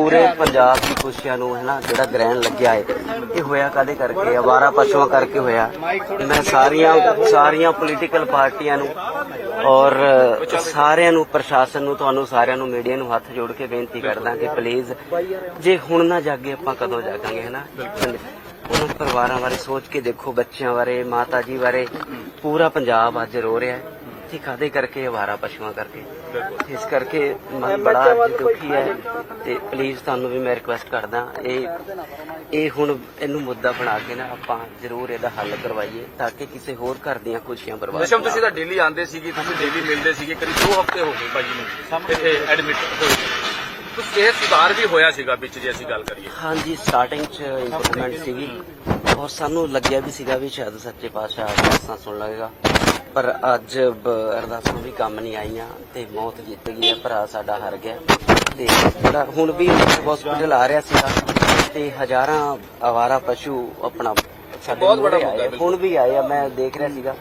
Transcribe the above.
ਪੂਰੇ ਪੰਜਾਬ ਦੀ ਖੁਸ਼ੀਆਂ ਨੂੰ ਹੈ ਨਾ ਜਿਹੜਾ ਗ੍ਰਹਿਣ ਲੱਗਿਆ ਹੈ ਇਹ ਹੋਇਆ ਕਦੇ ਕਰਕੇ ਅਵਾਰਾ ਪਸ਼ੂਆਂ ਕਰਕੇ ਹੋਇਆ। ਮੈਂ ਸਾਰੀਆਂ ਸਾਰੀਆਂ ਪੋਲੀਟੀਕਲ ਪਾਰਟੀਆਂ ਨੂੰ ਔਰ ਸਾਰਿਆਂ ਨੂੰ, ਪ੍ਰਸ਼ਾਸਨ ਨੂੰ, ਤੁਹਾਨੂੰ ਸਾਰਿਆਂ ਨੂੰ, ਮੀਡੀਆ ਨੂੰ ਹੱਥ ਜੋੜ ਕੇ ਬੇਨਤੀ ਕਰਦਾ ਕਿ ਪਲੀਜ਼ ਜੇ ਹੁਣ ਨਾ ਜਾਗੇ, ਆਪਾਂ ਕਦੋਂ ਜਾਗਾਂਗੇ ਹੈ ਨਾ ਉਹਨਾਂ ਪਰਿਵਾਰਾਂ ਬਾਰੇ ਸੋਚ ਕੇ ਦੇਖੋ, ਬੱਚਿਆਂ ਬਾਰੇ, ਮਾਤਾ ਜੀ ਬਾਰੇ, ਪੂਰਾ ਪੰਜਾਬ ਅੱਜ ਰੋ ਰਿਹਾ ਹੈ ਕਿ ਕਾਦੇ ਕਰਕੇ ਅਵਾਰਾ ਪਸ਼ੂਆਂ ਕਰਕੇ? ਇਸ ਕਰਕੇ ਮਨ ਬੜਾ ਦੁਖੀ ਹੈ ਤੇ ਪਲੀਜ਼ ਤੁਹਾਨੂੰ ਵੀ ਮੈਂ ਰਿਕੁਐਸਟ ਕਰਦਾ ਇਹ ਇਹ ਹੁਣ ਇਹਨੂੰ ਮੁੱਦਾ ਬਣਾ ਕੇ ਨਾ ਆਪਾਂ ਜ਼ਰੂਰ ਇਹਦਾ ਹੱਲ ਕਰਵਾਈਏ ਤਾਂ ਕਿ ਕਿਸੇ ਹੋਰ ਘਰ ਦੀਆਂ ਖੁਸ਼ੀਆਂ ਬਰਬਾਦ ਨਿਸ਼ਮ ਨਾ ਤੁਸੀਂ ਤਾਂ ਡੇਲੀ ਆਉਂਦੇ ਸੀਗੇ ਤੁਸੀਂ ਡੇਲੀ ਮਿਲਦੇ ਸੀਗੇ ਕਰੀਬ 2 ਹਫ਼ਤੇ ਹੋ ਗਏ ਭਾਜੀ ਨੂੰ ਇੱਥੇ ਐਡਮਿਟ ਹੋਏ। ਤੁਸੀਂ ਸੁਧਾਰ ਵੀ ਹੋਇਆ ਸੀਗਾ ਵਿੱਚ ਜੇ ਅਸੀਂ ਗੱਲ ਕਰੀਏ। ਹਾਂਜੀ ਸਟਾਰਟਿੰਗ ਚ ਇੰਪਰੂਵਮੈਂਟ ਸੀਗੀ। ਔਰ ਸਾਨੂੰ ਲੱਗਿਆ ਵੀ ਸੀਗਾ ਵੀ ਸ਼ਾਇਦ ਸੱਚੇ ਪਾਤਸ਼ਾਹ ਅਰਦਾਸਾਂ ਸੁਣ ਲਵੇਗਾ। ਪਰ ਅੱਜ ਅਰਦਾਸਾਂ ਵੀ ਕੰਮ ਨਹੀਂ ਆਈਆਂ ਤੇ ਮੌਤ ਜਿੱਤ ਗਈ ਹੈ ਭਰਾ ਸਾਡਾ ਹਾਰ ਗਿਆ। ਤੇ ਜਿਹੜਾ ਹੁਣ ਵੀ ਹਸਪੀਟਲ ਆ ਰਿਹਾ ਸੀਗਾ ਤੇ ਹਜ਼ਾਰਾਂ ਆਵਾਰਾ ਪਸ਼ੂ ਆਪਣਾ ਸਾਡੇ ਬਹੁਤ ਬੜਾ ਹੁਣ ਵੀ ਆਏ ਆ ਮੈਂ ਦੇਖ ਰਿਹਾ ਸੀਗਾ।